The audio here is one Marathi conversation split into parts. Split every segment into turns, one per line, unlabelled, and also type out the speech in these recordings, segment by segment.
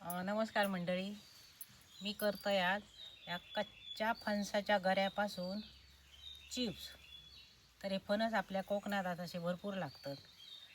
नमस्कार मंडळी. मी करतो आज या कच्च्या फणसाच्या गऱ्यापासून चिप्स. तर हे फणस आपल्या कोकणात आता असे भरपूर लागतात.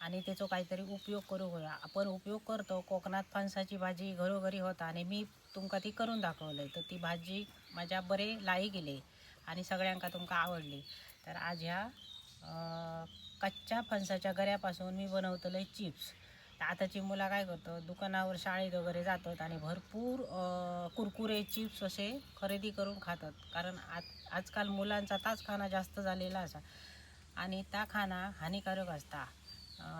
आणि त्याचा काहीतरी उपयोग करू आपण उपयोग करतो कोकणात फणसाची भाजी घरोघरी होता आणि मी तुमका ती करून दाखवलंय. तर ती भाजी माझ्या बरे लाई गेले आणि सगळ्यांका तुमका आवडली. तर आज ह्या कच्च्या फणसाच्या गऱ्यापासून मी बनवतलंय चिप्स. तर आताची मुलं काय करतात दुकानावर शाळेत वगैरे जातात आणि भरपूर कुरकुरे चिप्स असे खरेदी करून खातात. कारण आज आजकाल मुलांचा ताच खाना जास्त झालेला असा. आणि त्या खाना हानिकारक असता.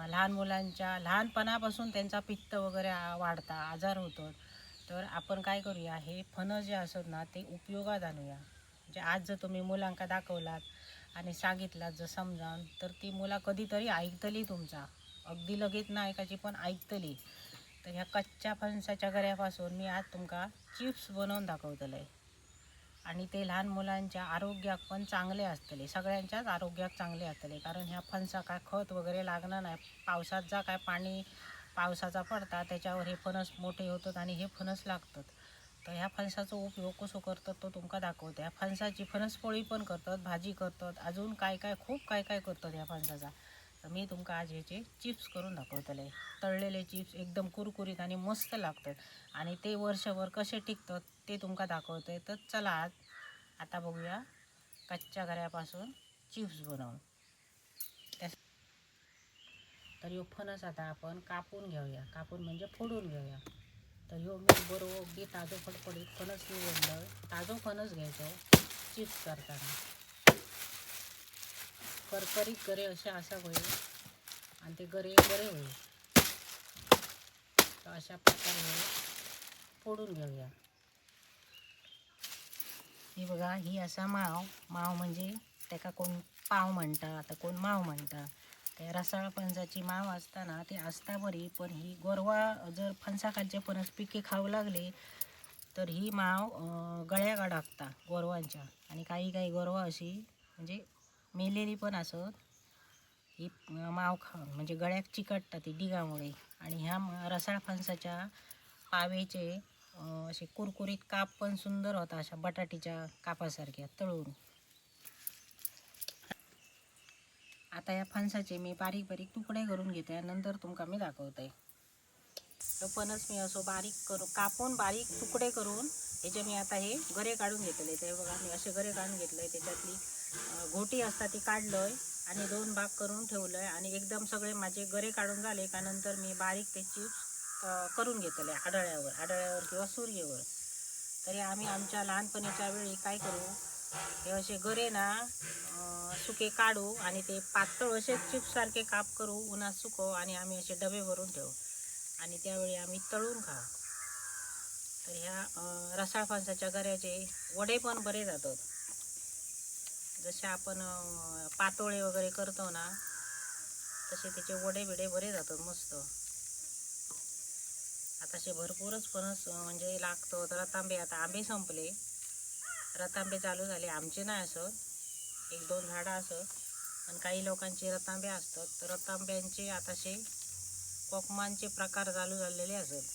लहान मुलांच्या लहानपणापासून त्यांचा पित्त वगैरे वाढता आजार होतो तर आपण काय करूया हे फणं जे असत ना ते उपयोगात आणूया. म्हणजे आज जर तुम्ही मुलांका दाखवलात आणि सांगितलात जर समजावून तर ती मुलं कधीतरी ऐकतली तुमचा. अगदी लगेच ना ऐकायची पण ऐकतली. तर ह्या कच्च्या फणसाच्या गऱ्यापासून मी आज तुमका चिप्स बनवून दाखवतले आणि ते लहान मुलांच्या आरोग्याक पण चांगले असतले. सगळ्यांच्याच आरोग्याक चांगले असतले. कारण ह्या फणसा काय खत वगैरे लागणार नाही. पावसात जा काय पाणी पावसाचा पडता त्याच्यावर हे फणस मोठे होतात आणि हे फणस लागतात. तर ह्या फणसाचा उपयोग कसो करतात तो तुमका दाखवते. ह्या फणसाची फणसपोळी पण करतात भाजी करतात. अजून काय काय खूप काय काय करतात ह्या फणसाचा. तर मी तुमका आज ह्याचे चिप्स करून दाखवतले. तळलेले चिप्स एकदम कुरकुरीत आणि मस्त लागतात. आणि ते वर्षभर कसे टिकतात ते तुमका दाखवते तर चला आज आता बघूया कच्च्या घऱ्यापासून चिप्स बनवून. त्या तर ह्यो फणस आता आपण कापून घेऊया. कापून म्हणजे फोडून घेऊया. तर ह्यो मी बरोबर अगदी ताजो फडफडीत फणस निवडलं. ताजो फणस घ्यायचो चिप्स करताना. करकरीत गरे असे असा होईल. आणि ते गरे बरे होईल. तर अशा प्रकारे फोडून घेऊया. ही बघा ही असा माव. माव म्हणजे त्याका कोण पाव म्हणता आता कोण माव म्हणता. त्या रसाळ फणसाची माव असताना ते असता बरी पण ही गोरवा जर फणसाखालचे फणस पिके खाऊ लागले तर ही माव गळ्या गळ्याक अडकता गोरवांच्या. आणि काही काही गोरवा अशी म्हणजे मेलेली पण असत ही मावखा माव म्हणजे गळ्याक चिकटतात ती डिगामुळे. आणि ह्या म- रसाळ फणसाच्या पावेचे असे कुरकुरीत काप पण सुंदर होता अशा बटाटीच्या कापासारख्या तळून. आता या फणसाचे मी बारीक बारीक तुकडे करून घेते नंतर तुमका मी दाखवते. तो मी असो बारीक करून कापून बारीक तुकडे करून ह्याचे मी आता हे गरे काढून घेतले ते बघा मी असे गरे काढून घेतले त्याच्यातली घोटी असतात ती काढलंय आणि दोन भाग करून ठेवलंय आणि एकदम सगळे माझे गरे काढून झाले का नंतर मी बारीक ते चिप्स करून घेतले आडळ्यावर आडळ्यावर किंवा सूर्यवर. तरी आम्ही आमच्या लहानपणीच्या वेळी काय करू हे असे गरे ना सुके काढू आणि ते पातळ असे चिप्ससारखे काप करू उन्हात सुकव आणि आम्ही असे डबे भरून ठेवू आणि त्यावेळी आम्ही तळून खाऊ. तर ह्या रसाळ फणसाच्या गऱ्याचे वडे पण बरे जातात. जसे आपण पातोळे वगैरे करतो ना तसे त्याचे वडे बिडे बरे जातात मस्त. आताशे भरपूरच फणस म्हणजे लागतो. रतांबे आता आंबे संपले. रतांबे चालू झाले. आमचे नाही असत एक दोन झाडं असत पण काही लोकांचे रतांबे असतात. तर रतांब्यांचे आताशे कोकमांचे प्रकार चालू झालेले असत.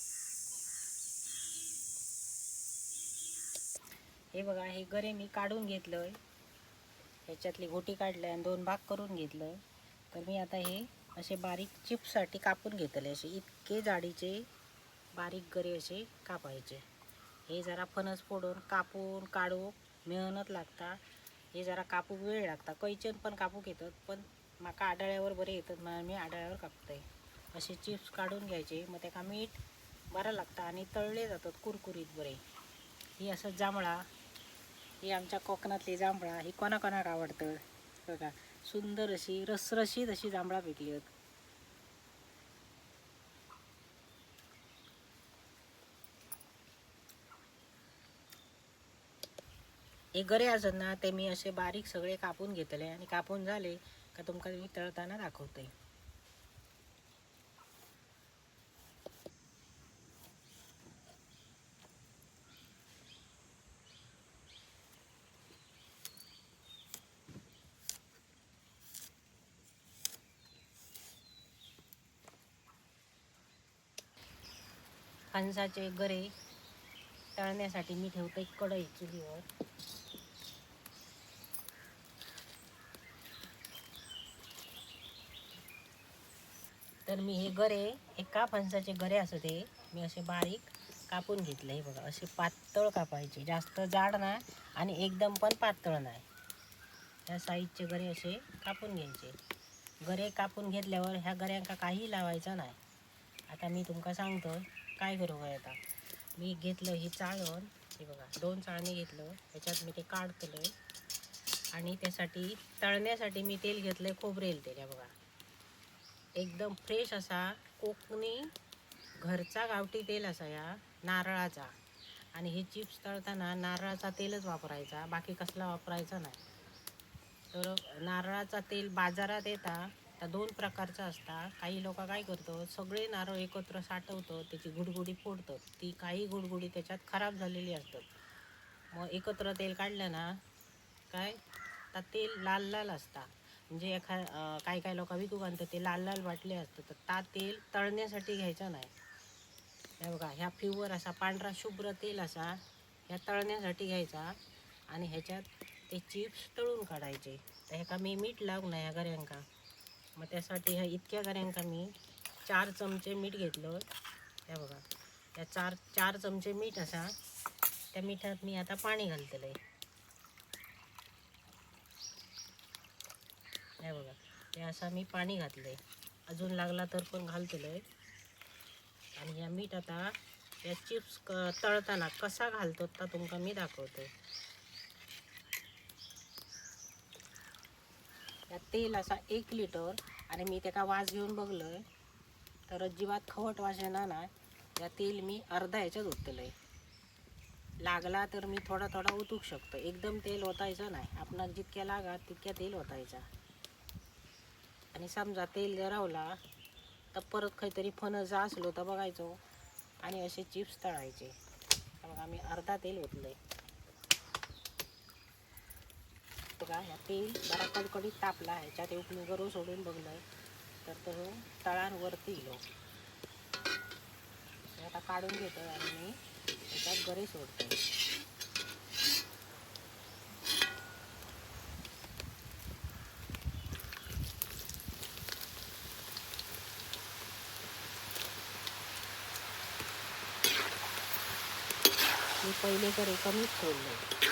हे बघा हे गरे मी काढून घेतलं ह्याच्यातली घोटी काढलंय आणि दोन भाग करून घेतलं. तर मी आता हे असे बारीक चिप्ससाठी कापून घेतले. असे इतके जाडीचे बारीक गरे असे कापायचे. हे जरा फणस फोडून कापून काढू मेहनत लागता. हे जरा कापूक वेळ लागता. कैचन पण कापूक येतात पण माका आडाळ्यावर बरे येतात. म्हणून मी आडाळ्यावर कापतंय. असे चिप्स काढून घ्यायचे. मग त्याका मीठ बरं लागतं आणि तळले जातात कुरकुरीत बरे. ही असं जांभळा ही आमच्या कोकणातली जांभळा ही कोणाकोणाक आवडतं? बघा सुंदर अशी रसरशीत अशी जांभळा पिकली आहेत हे गरे असत ना ते मी असे बारीक सगळे कापून घेतले आणि कापून झाले का तुमका मी तळताना दाखवते. फणसाचे गरे तळण्यासाठी मी ठेवते कढई चुलीवर. तर मी हे गरे एका फणसाचे गरे असू दे मी असे बारीक कापून घेतले. हे बघा असे पातळ कापायचे. जास्त जाड नाही आणि एकदम पण पातळ नाही. ह्या साईजचे गरे असे कापून घ्यायचे. गरे कापून घेतल्यावर ह्या गऱ्यांका काही लावायचं नाही. आता मी तुमका सांगतो काय करू काय आता? मी घेतलं ही चाळण हे बघा दोन चाळणी घेतलं त्याच्यात मी ते काढतलं आणि त्यासाठी तळण्यासाठी मी तेल घेतलं खोबरेल तेल हे बघा. एकदम फ्रेश असा कोकणी घरचा गावठी तेल असा या नारळाचा. आणि हे चिप्स तळताना नारळाचा तेलच वापरायचा बाकी कसला वापरायचा नाही. तर नारळाचा तेल बाजारात येता आता दोन प्रकारचा असता काही लोक काय करतो सगळे नारळ एकत्र साठवतो त्याची गुडगुडी फोडतात. ती काही गुडगुडी त्याच्यात खराब झालेली असतात. मग एकत्र तेल काढलं ना काय? तर तेल लाल लाल असता म्हणजे एखा काही काही लोक विकू आणतात ते लाल लाल वाटले असतं तर ता तेल तळण्यासाठी घ्यायचं नाही. हे बघा ह्या प्युअर असा पांढरा शुभ्र तेल असा ह्या तळण्यासाठी घ्यायचा आणि ह्याच्यात ते चिप्स तळून काढायचे. तर ह्याका मी मीठ लावू नये ह्या गऱ्यांका मग त्यासाठी ह्या इतक्या गऱ्यांका मी चार चमचे मीठ घेतलं. हे बघा. त्या चार चार चमचे मीठ असा. त्या मिठात मी आता पाणी घालतलं आहे हे बघा. ते असा मी पाणी घातलंय. अजून लागला तर पण घालतलंय. आणि या मीठ आता या चिप्स क तळताना कसा घालतो ता तुमका मी दाखवते या तेल असा एक लिटर आणि मी त्याका वास घेऊन बघलोय. तर अजिबात खवट वास येणार नाही. या तेल मी अर्धा ह्याच्यात ओतलंय. लागला तर मी थोडा थोडा ओतूक शकतो. एकदम तेल ओतायचं नाही. आपणाक जितक्या लागा तितक्या तेल ओतायचा. आणि समजा तेल जरावला तर परत काहीतरी फणस असलो तर बघायचो. आणि असे चिप्स तळायचे. बघा मी अर्धा तेल ओतलं आहे बघा ह्या तेल जरा कडकडीत तापला ह्याच्यात एक मी सोडून बघलंय तर तो तळांवरती येलो आता काढून घेतो आणि मी त्याच्यात गरे सोडतो मी पहिले गरे कमीच सोडले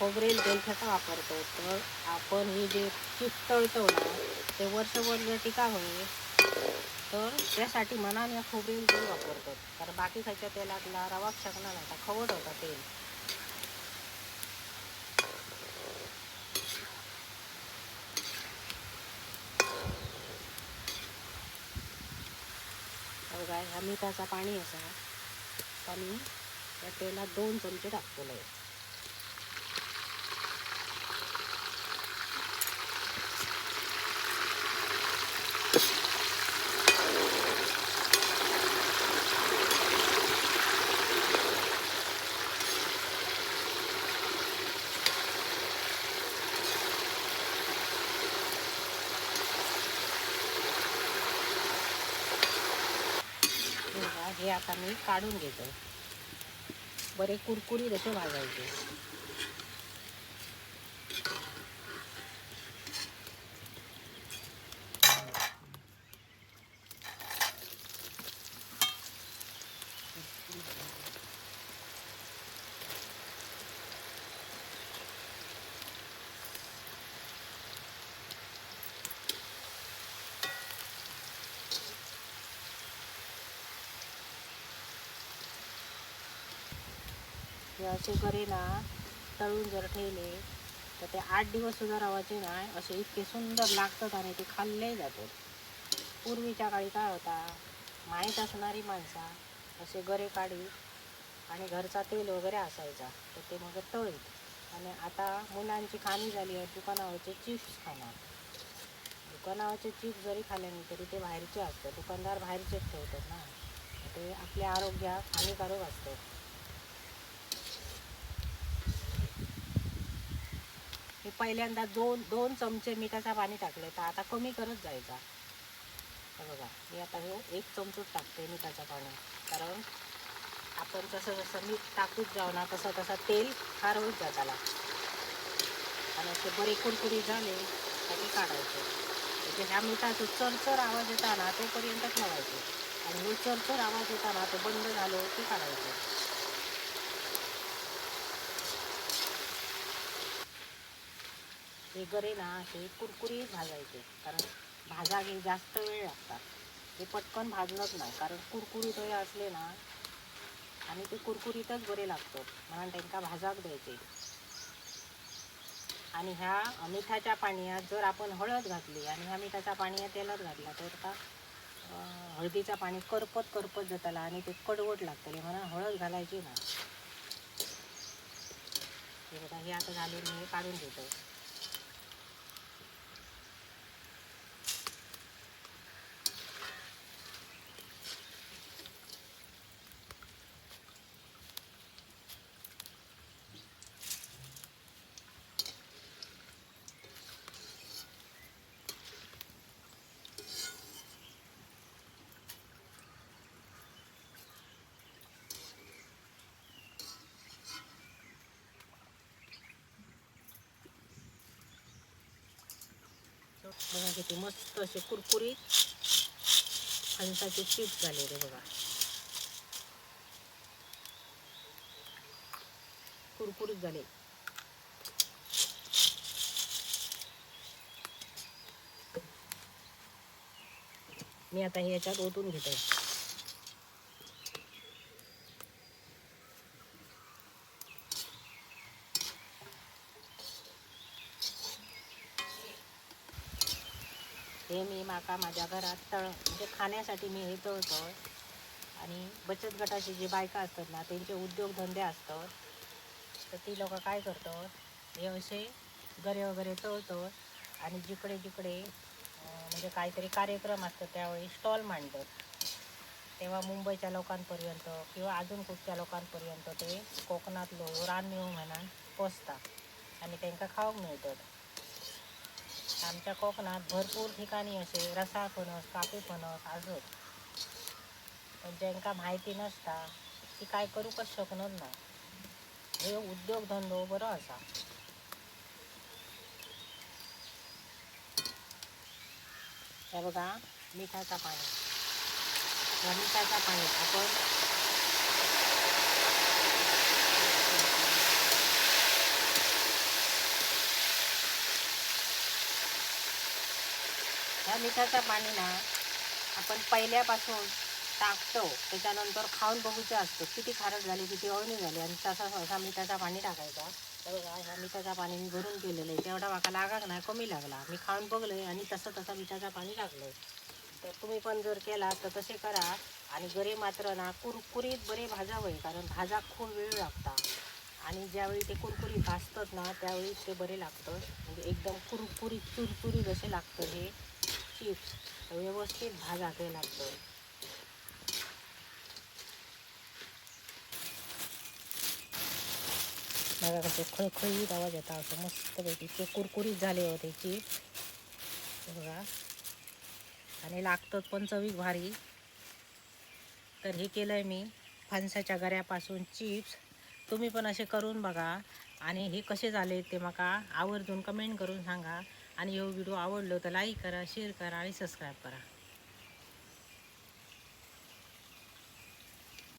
खोबरेल तेल वापरतो. तर आपण हे जे चिप्स तळतो ना ते वर्षभर टिकावे तर त्यासाठी मनाने या खोबरेल तेल वापरतो. कारण बाकी खायच्या तेलातला रवा शकणार नाही आता खवट होता तेल. बघा ह्या मिठाचा पाणी असा. पाणी त्या तेलात दोन चमचे टाकतो बघा, हे आता मी काढून घेतो. बरे कुरकुरीत असे भाजायचे हे असे गरे ना तळून जर ठेवले तर ते आठ दिवस सुद्धा राहायचे नाही असे इतके सुंदर लागतात आणि ते खाल्ले जातात. पूर्वीच्या काळी काय होता माहीत असणारी माणसा असे गरे काढी आणि घरचा तेल वगैरे असायचा तर ते मग तळीत. आणि आता मुलांची खाणी झाली आहे दुकानावरचे चिप्स खाणार. दुकानावरचे चिप्स जरी खाल्ले नाही तरी ते बाहेरचे असतात. दुकानदार बाहेरचेच ठेवतात ना. ते आपल्या आरोग्यात हानिकारक असतं मी पहिल्यांदा दोन दोन चमचे मिठाचा पाणी टाकलं तर आता कमी करत जायचा. बघा मी आता हे एक चमचूच टाकते मिठाचं पाणी. कारण आपण जसं जसं मीठ टाकूच जाऊ ना तसं तसं तेल फार होत जाताला त्याला. आणि असे बरे कुरकुरी झाले त्याचे काढायचे. म्हणजे ह्या मिठाचं चरचर आवाज येताना तोपर्यंत ठेवायचे आणि हे चरचर आवाज येताना ते बंद झालं की काढायचं. हे गरे ना हे कुरकुरीत भाजायचे. कारण भाजा हे जास्त वेळ लागतात. हे पटकन भाजलंच नाही. कारण कुरकुरीत हे असले ना आणि ते कुरकुरीतच बरे लागतात. म्हणून त्यांना भाजाक द्यायचे. आणि ह्या मिठाच्या पाण्यात जर आपण हळद घातली आणि ह्या मिठाच्या पाण्यात तेलात घातला तर का हळदीचा पाणी करपत करपत जाताला आणि ते कडवट लागतले म्हणून हळद घालायची ना. हे बघा हे आता घालून मी हे काढून देतो बघा किती मस्त असे कुरकुरीत फणसाचे चिप्स झाले रे बघा. कुरकुरीत झाले. मी आता हे याच्यात ओतून घेते. हे मी माका माझ्या घरात तळ म्हणजे खाण्यासाठी मी हे तळतो आणि बचत गटाची जी बायका असतात ना त्यांचे उद्योगधंदे असतात. तर ती लोक काय करतात? हे असे गरे वगैरे तळतो आणि जिकडे जिकडे म्हणजे काहीतरी कार्यक्रम असतात त्यावेळी स्टॉल मांडतात. तेव्हा मुंबईच्या लोकांपर्यंत किंवा अजून कुठच्या लोकांपर्यंत ते कोकणातलो रानमेव म्हणून पोचतात आणि त्यांना खाऊक मिळतात. आमच्या कोकणात भरपूर ठिकाणी असे रसाळ फणस कापी फणस आजत. पण ज्यांका माहिती नसता ती काय करूकच शकणार ना हे उद्योगधंदो बरो असा. हे बघा मिठाचा पाणी. या मिठाच्या पाणी आपण मिठाचं पाणी ना आपण पहिल्यापासून टाकतो त्याच्यानंतर खाऊन बघूचं असतं. किती खारट झाली किती अळणी झाली आणि तसा सहसा मिठाचा पाणी टाकायचा. तर बघा ह्या मिठाचा पाणी मी भरून केलेलं आहे. तेवढा माका लागाक नाही कमी लागला. मी खाऊन बघलं आहे आणि तसं तसं मिठाचा पाणी टाकलंय. तर तुम्ही पण जर केला तर तसे करा. आणि गरे मात्र ना कुरकुरीत बरे भाजावे कारण भाजा खूप वेळ लागता आणि ज्यावेळी ते कुरकुरीत भाजतात ना त्यावेळी ते बरे लागतं म्हणजे एकदम कुरकुरीत चुरचुरीत असे लागतं हे. चिप्स व्यवस्थित भाजावे लागतं. बघा कसे खळखळीत आवाज येता असं मस्तपैकी ते कुरकुरीत झाले होते चिप्स बघा. आणि लागतं पण चवीक भारी. तर हे केलं आहे मी फणसाच्या गऱ्यापासून चिप्स. तुम्ही पण असे करून बघा. आणि हे कसे झाले ते मका आवर्जून कमेंट करून सांगा. आणि हो व्हिडिओ आवडलो तर लाईक करा शेअर करा आणि सबस्क्राईब करा.